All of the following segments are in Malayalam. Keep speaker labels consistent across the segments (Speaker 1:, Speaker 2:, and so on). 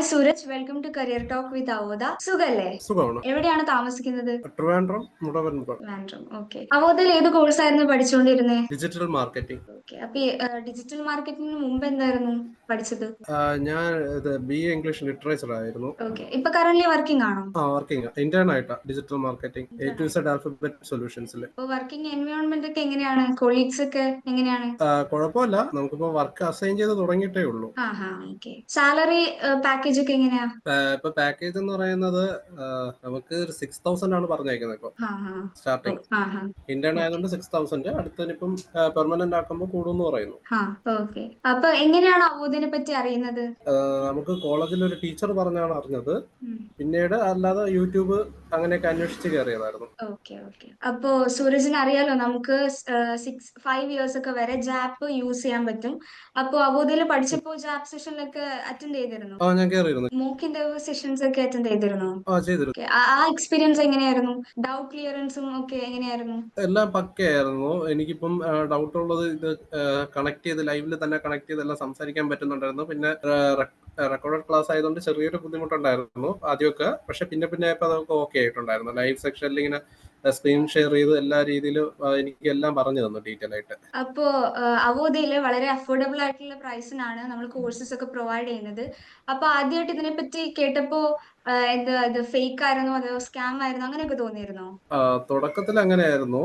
Speaker 1: Hi Sooraj welcome to career talk with Avodha സുഖല്ലേ?
Speaker 2: സുഖമാണ്.
Speaker 1: എവിടെയാണ് താമസിക്കുന്നത്?
Speaker 2: ട്രിവാൻഡ്രം
Speaker 1: ഓക്കെ അവോദയിൽ ഏത് കോഴ്സ് ആയിരുന്നു പഠിച്ചുകൊണ്ടിരുന്നത്
Speaker 2: ഡിജിറ്റൽ മാർക്കറ്റിംഗ്
Speaker 1: അപ്പൊ ഡിജിറ്റൽ മാർക്കറ്റിംഗിന് മുമ്പ് എന്തായിരുന്നു പഠിച്ചത്?
Speaker 2: ഞാൻ ബി എ ഇംഗ്ലീഷ് ലിറ്ററേച്ചർ ആയിരുന്നു.
Speaker 1: ഇപ്പൊ കറന്റ് വർക്കിംഗ് ആണോ?
Speaker 2: ആ വർക്കിംഗ് ഇന്റേൺ ആയിട്ടാ digital marketing A to Z alphabet സൊല്യൂഷൻസിൽ
Speaker 1: working environment ഒക്കെ എങ്ങനെയാണ്? കൊളീഗ്സ് ഒക്കെ എങ്ങനെയാണ്?
Speaker 2: കുഴപ്പമില്ല നമുക്കിപ്പോ വർക്ക് അസൈൻ ചെയ്ത് തുടങ്ങിയിട്ടേ ഉള്ളൂ.
Speaker 1: സാലറി പാക്കേജ് ഒക്കെ എങ്ങനെയാ?
Speaker 2: ഇപ്പൊ പാക്കേജ് എന്ന് പറയുന്നത് നമുക്ക് സിക്സ് തൗസൻഡ് ആണ് പറഞ്ഞേക്കുന്നത് ഇപ്പൊ. സ്റ്റാർട്ടിങ് ഇന്റേൺ ആയതുകൊണ്ട് സിക്സ് തൗസൻഡ് അടുത്തതിനിപ്പം പെർമനന്റ് ആക്കുമ്പോൾ കൂടുമെന്ന് പറയുന്നു.
Speaker 1: അപ്പൊ എങ്ങനെയാണ് അവബോധനെ പറ്റി അറിയുന്നത്?
Speaker 2: നമുക്ക് കോളേജിൽ ഒരു ടീച്ചർ പറഞ്ഞാണ് അറിഞ്ഞത്. പിന്നീട് അല്ലാതെ യൂട്യൂബ് അങ്ങനെയൊക്കെ അന്വേഷിച്ച് കയറിയതായിരുന്നു
Speaker 1: ഓക്കെ ഓക്കെ. അപ്പോ സൂരജിന് അറിയാലോ നമുക്ക് സിക്സ് ഫൈവ് ഇയേഴ്സ് ഒക്കെ വരെ ജാപ്പ് യൂസ് ചെയ്യാൻ പറ്റും. അപ്പോ അവോധയിൽ പഠിച്ചപ്പോ ജാപ്പ് സെഷനിലൊക്കെ അറ്റൻഡ് ചെയ്തിരുന്നു?
Speaker 2: ആ ഞാൻ കയറിയിരുന്നു
Speaker 1: മോക്ക് ഇന്റർവ്യൂ സെഷൻസ് ഒക്കെ അറ്റൻഡ് ചെയ്തിരുന്നു?
Speaker 2: ആ ചെയ്തിരുന്നു.
Speaker 1: Okay. ആ എക്സ്പീരിയൻസ് എങ്ങനെയായിരുന്നു? ഡൗട്ട് ക്ലിയറൻസും ഒക്കെ എങ്ങനെയായിരുന്നു?
Speaker 2: എല്ലാം പക്കയായിരുന്നു. എനിക്കിപ്പം ഡൗട്ട് ഉള്ളത് ഇത് കണക്ട് ചെയ്ത് ലൈവിൽ തന്നെ കണക്ട് ചെയ്ത് എല്ലാം സംസാരിക്കാൻ പറ്റുന്നുണ്ടായിരുന്നു. പിന്നെ റെക്കോർഡഡ് ക്ലാസ് ആയതുകൊണ്ട് ചെറിയൊരു ബുദ്ധിമുട്ടുണ്ടായിരുന്നു ആദ്യമൊക്കെ. പക്ഷെ പിന്നെ പിന്നെ ഇപ്പൊ അതൊക്കെ ഓക്കെ ആയിട്ടുണ്ടായിരുന്നു. ലൈവ് സെക്ഷനിൽ ഇങ്ങനെ സ്ക്രീൻ ഷെയർ ചെയ്ത് എല്ലാ രീതിയിലും എനിക്ക് എല്ലാം പറഞ്ഞു തന്നു ഡീറ്റെയിൽ ആയിട്ട്.
Speaker 1: അപ്പോ അവോധയിൽ വളരെ അഫോർഡബിൾ ആയിട്ടുള്ള പ്രൈസിനാണ് നമ്മൾ കോഴ്സസ് ഒക്കെ പ്രൊവൈഡ് ചെയ്യുന്നത്. അപ്പൊ ആദ്യമായിട്ട് ഇതിനെ പറ്റി കേട്ടപ്പോ എന്താ ഇത് ഫേക്ക് ആയിരുന്നോ? അതോ സ്കാം ആയിരുന്നോ? അങ്ങനെയൊക്കെ തോന്നിയിരുന്നോ?
Speaker 2: തുടക്കത്തിൽ അങ്ങനെയായിരുന്നു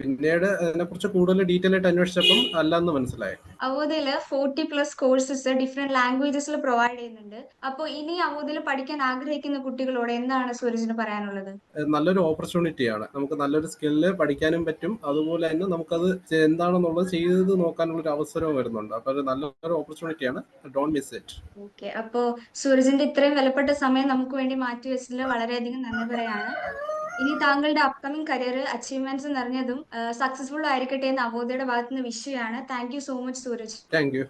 Speaker 2: പിന്നീട് അതിനെക്കുറിച്ച് കൂടുതൽ ഡീറ്റെയിൽ ആയിട്ട് അന്വേഷിച്ചപ്പം അല്ലെന്ന് മനസ്സിലായി.
Speaker 1: അവോധയിൽ ഫോർട്ടി പ്ലസ് കോഴ്സസ് ഡിഫറെന്റ് ലാംഗ്വേജസിൽ പ്രൊവൈഡ് ചെയ്യുന്നുണ്ട്. അപ്പൊ ഇനി അവോധയിൽ പഠിക്കാൻ ആഗ്രഹിക്കുന്ന കുട്ടികളോട് എന്താണ് സൂരജിന് പറയാനുള്ളത്?
Speaker 2: നല്ലൊരു ഓപ്പർച്യൂണിറ്റിയാണ് നമുക്ക് നല്ലൊരു സ്കില്ല് പഠിക്കാനും പറ്റും. അതുപോലെ തന്നെ നമുക്കത് എന്താണെന്നുള്ളത് ചെയ്ത് നോക്കാനുള്ള ഒരു അവസരവും വരുന്നുണ്ട്. അപ്പൊ നല്ലൊരു നല്ലൊരു ഓപ്പർച്യൂണിറ്റിയാണ് ഡോൺ മിസ് ഇറ്റ്
Speaker 1: ഓക്കെ അപ്പോ സൂരജിന്റെ ഇത്രയും വിലപ്പെട്ട സമയം നമുക്ക് വേണ്ടി മാറ്റി വെച്ചതിൽ വളരെയധികം നന്ദി പറയാണ്. ഇനി താങ്കളുടെ അപ്കമിംഗ് കരിയർ അച്ചീവ്മെന്റ്സ് നിറഞ്ഞതും സക്സസ്ഫുൾ ആയിരിക്കട്ടെ എന്ന് അവോധയുടെ ഭാഗത്തുനിന്ന് വിഷയമാണ് thank you so much Sooraj
Speaker 2: thank you